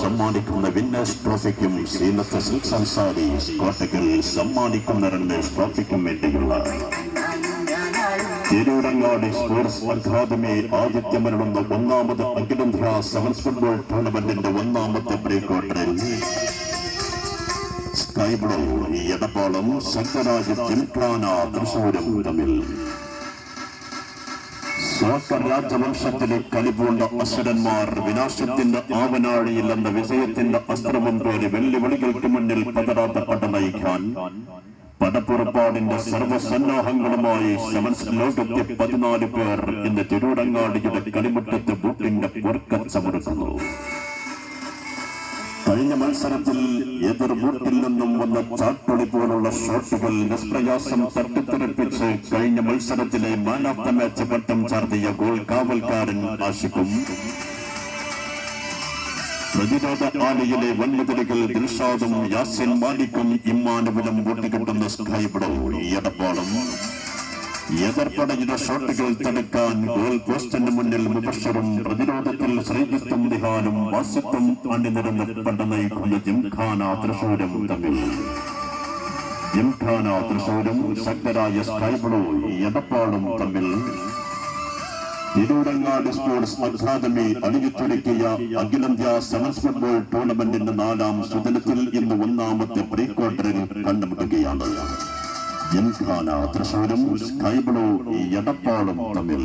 സമ്മാനിക്കുന്ന വിന്നേഴ്സ് ട്രോഫിക്കും ശ്രീനത്ത് സിൽക്സ് അൻസാരി കോട്ടയ്ക്കൽ സമ്മാനിക്കുന്ന റണ്ണേഴ്സ് ട്രോഫിക്കും വേണ്ടിയുള്ള. തിരൂരങ്ങാടി സ്പോർട്സ് അക്കാദമി ആദിത്യമരുളുന്ന ഒന്നാമത് അഖിലേന്ത്യാ സെവൻസ് ഫുട്ബോൾ ടൂർണമെന്റിന്റെ ഒന്നാമത്തെ പ്രീ ക്വാർട്ടറിൽ sky blue Edappalam Shankaraj gymkhana തൃശൂരും തമ്മിൽ. രാജവംശത്തിലെ കലിപൂണ്ട അസുരന്മാർ വിനാശത്തിന്റെ ആവനാഴിയിൽ എന്ന വിജയത്തിന്റെ അസ്ത്രമം പേര് വെല്ലുവിളികൾക്ക് മുന്നിൽ പതരാത്ത പട നയിക്കാൻ പടപ്പുറപ്പാടിന്റെ സർവസന്നാഹങ്ങളുമായി സെവൻസ് ലോകത്തെ പതിനാല് പേർ ഇന്ന് തിരൂരങ്ങാടിയുടെ കളിമുറ്റത്ത് ബൂട്ടിന്റെ പൊറുക്കച്ചമറുക്കുന്നു. കഴിഞ്ഞ മത്സരത്തിൽ എതിർ ബൂട്ടിൽ നിന്നും വന്ന ചാട്ടുളി പോലുള്ള ഷോട്ടുകൾ നിഷ്പ്രയാസം തട്ടിത്തെറിപ്പിച്ച് കഴിഞ്ഞ മത്സരത്തിലെ മാൻ ഓഫ് ദ മാച്ച് പട്ടം ചാർത്തിയ ഗോൾ കാവൽക്കാരൻ ആശിക്കും. പ്രതിരോധ ആലയിലെ വന്യതിരികൾ ദിൽഷാദും യാസിൻ മാലിക്കും ഇമ്മാനുവിലും കൂട്ടിക്കിട്ടുന്ന സ്കൈ ബ്ലൂ എടപ്പാളും. എതിർപ്പടയുടെ ഷോട്ടുകൾ തടുക്കാൻ ഗോൾ പോസ്റ്റിന് മുന്നിൽ മുബഷറും പ്രതിരോധത്തിൽ ശ്രീജിത്തും ദിഹാനും വാസിത്തും അണിനിരന്ന് പട നയിക്കുന്ന ജിംഖാന തൃശൂരം തമ്മിൽ. ജിംഖാന തൃശൂരും ശക്തരായ സ്കൈ ബ്ലൂ എടപ്പാളും തമ്മിൽ. തിരൂരങ്ങാട് സ്പോർട്സ് അക്കാദമി അണിയിച്ചൊരുക്കിയ അഖിലേന്ത്യാ സെവൻസ് ഫുട്ബോൾ ടൂർണമെന്റിന്റെ നാലാം സുദിനത്തിൽ ഇന്ന് ഒന്നാമത്തെ പ്രീ ക്വാർട്ടറിൽ കണ്ടുമുട്ടുകയാണ്. ജംഖാന തൃശൂരും സ്കൈബ്ലൂ എടപ്പാളും തമ്മിൽ.